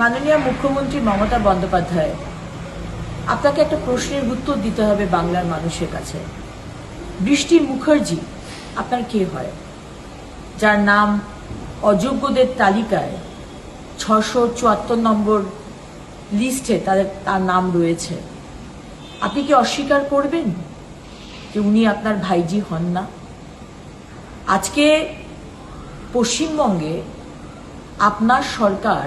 মাননীয় মুখ্যমন্ত্রী মমতা বন্দ্যোপাধ্যায়, আপনাকে একটা প্রশ্নের উত্তর দিতে হবে বাংলার মানুষের কাছে। বৃষ্টি মুখার্জি, আপনার কে হয়? যার নাম অযোগ্যদের তালিকায় ছশো চুয়াত্তর নম্বর লিস্টে তাদের তার নাম রয়েছে। আপনি কি অস্বীকার করবেন যে উনি আপনার ভাইজি হন না? আজকে পশ্চিমবঙ্গে আপনার সরকার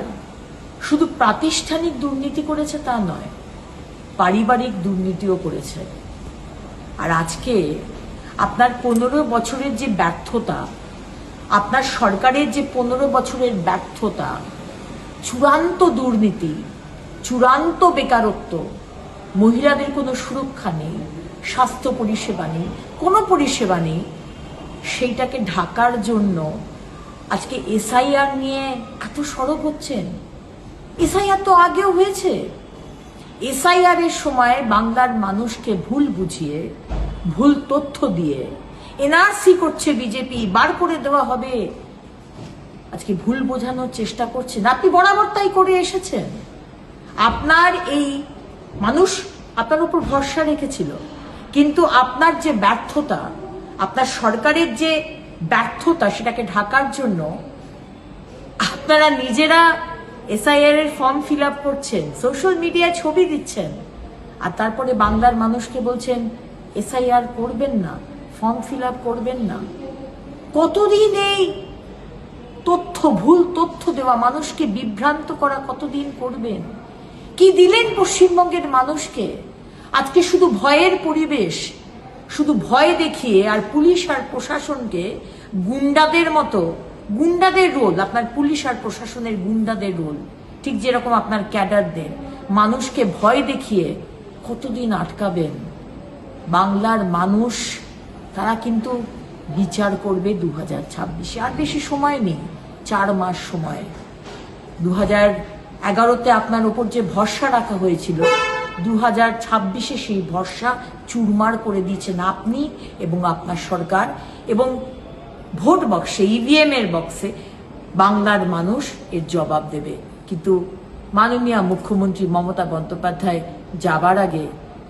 শুধু প্রাতিষ্ঠানিক দুর্নীতি করেছে তা নয়, পারিবারিক দুর্নীতিও করেছে। আর আজকে আপনার পনেরো বছরের যে ব্যর্থতা, আপনার সরকারের যে পনেরো বছরের ব্যর্থতা, চূড়ান্ত দুর্নীতি, চূড়ান্ত বেকারত্ব, মহিলাদের কোনো সুরক্ষা নেই, স্বাস্থ্য পরিষেবা নেই, কোনো পরিষেবা নেই, সেইটাকে ঢাকার জন্য আজকে এসআইআর নিয়ে এত সরব হচ্ছেন। এসআইআর তো আগেও হয়েছে। এসআইআর এর সময় বাংলার মানুষকে ভুল বুঝিয়ে, ভুল তথ্য দিয়ে, এনআরসি করছে বিজেপি, বার করে দেওয়া হবে। আজকে ভুল বোঝানোর চেষ্টা করছেন আপনি বরাবর তাই করে এসেছেন। আপনার এই মানুষ আপনার উপর ভরসা রেখেছিল। কিন্তু আপনার যে ব্যর্থতা, আপনার সরকারের যে ব্যর্থতা, সেটাকে ঢাকার জন্য আপনারা নিজেরা এসআইআর এর ফর্ম ফিল আপ করছেন সোশ্যাল মিডিয়ায় ছবি দিচ্ছেন। আর তারপরে বাংলার মানুষকে বলছেন এসআইআর করবেন না ফর্ম ফিল আপ করবেন না। কতদিন এই তথ্য, ভুল তথ্য দেওয়া মানুষকে বিভ্রান্ত করা কতদিন করবেন? কি দিলেন পশ্চিমবঙ্গের মানুষকে? আজকে শুধু ভয়ের পরিবেশ, শুধু ভয় দেখিয়ে আর পুলিশ আর প্রশাসনকে গুন্ডাদের মতো গুন্ডাদের রোল, আপনার পুলিশ আর প্রশাসনের গুন্ডাদের রোল, ঠিক যেরকম আপনার ক্যাডারদের, মানুষকে ভয় দেখিয়ে কতদিন আটকাবেন? বাংলার মানুষ, তারা কিন্তু বিচার করবে দু হাজার ছাব্বিশে। আর বেশি সময় নেই, চার মাস সময়। দু হাজার এগারোতে আপনার ওপর যে ভরসা রাখা হয়েছিল দু হাজার ছাব্বিশে সেই ভরসা চুরমার করে দিয়েছেন আপনি এবং আপনার সরকার। এবং ভোট বক্সে ইভিএম এর বক্সে বাংলার মানুষ এর জবাব দেবে। কিন্তু মাননীয় মুখ্যমন্ত্রী মমতা বন্দ্যোপাধ্যায় যাবার আগে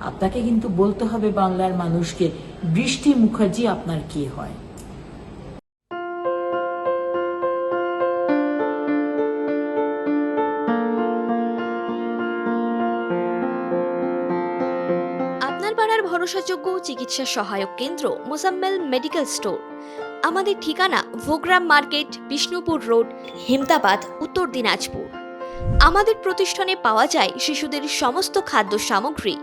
আপনাকে কিন্তু বলতে হবে বাংলার মানুষকে, বৃষ্টি মুখার্জি আপনার কি হয়? ভরসাযোগ্য চিকিৎসা সহায়ক কেন্দ্র মোজাম্মেল মেডিকেল স্টোর। আমাদের ঠিকানা ভোগ্রাম মার্কেট, বিষ্ণুপুর রোড হেমদাবাদ উত্তর দিনাজপুর। আমাদের প্রতিষ্ঠানে পাওয়া যায় শিশুদের সমস্ত খাদ্য সামগ্রী,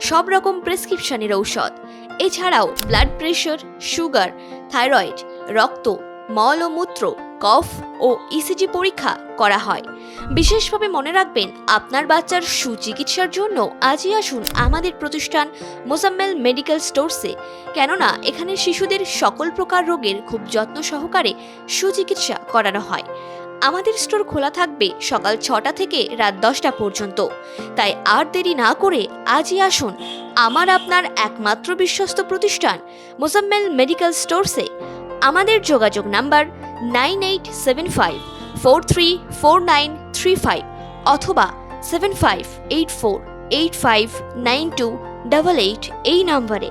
সব রকম প্রেসক্রিপশনের ঔষধ। এছাড়াও ব্লাড প্রেশার সুগার থাইরয়েড রক্ত মল ও মূত্র, কফ ও ইসিজি পরীক্ষা করা হয়। বিশেষভাবে মনে রাখবেন, আপনার বাচ্চার সুচিকিৎসার জন্য আজই আসুন আমাদের প্রতিষ্ঠান মোজাম্মেল মেডিকেল স্টোরসে। কেননা, এখানে শিশুদের সকল প্রকার রোগের খুব যত্ন সহকারে সুচিকিৎসা করানো হয়। আমাদের স্টোর খোলা থাকবে সকাল ছটা থেকে রাত দশটা পর্যন্ত। তাই আর দেরি না করে আজই আসুন। আমার আপনার একমাত্র বিশ্বস্ত প্রতিষ্ঠান, মোজাম্মেল মেডিকেল স্টোরসে। আমাদের যোগাযোগ number nine eight seven five four three four nine three five অথবা seven five eight four eight five nine two double eight এই নম্বরে।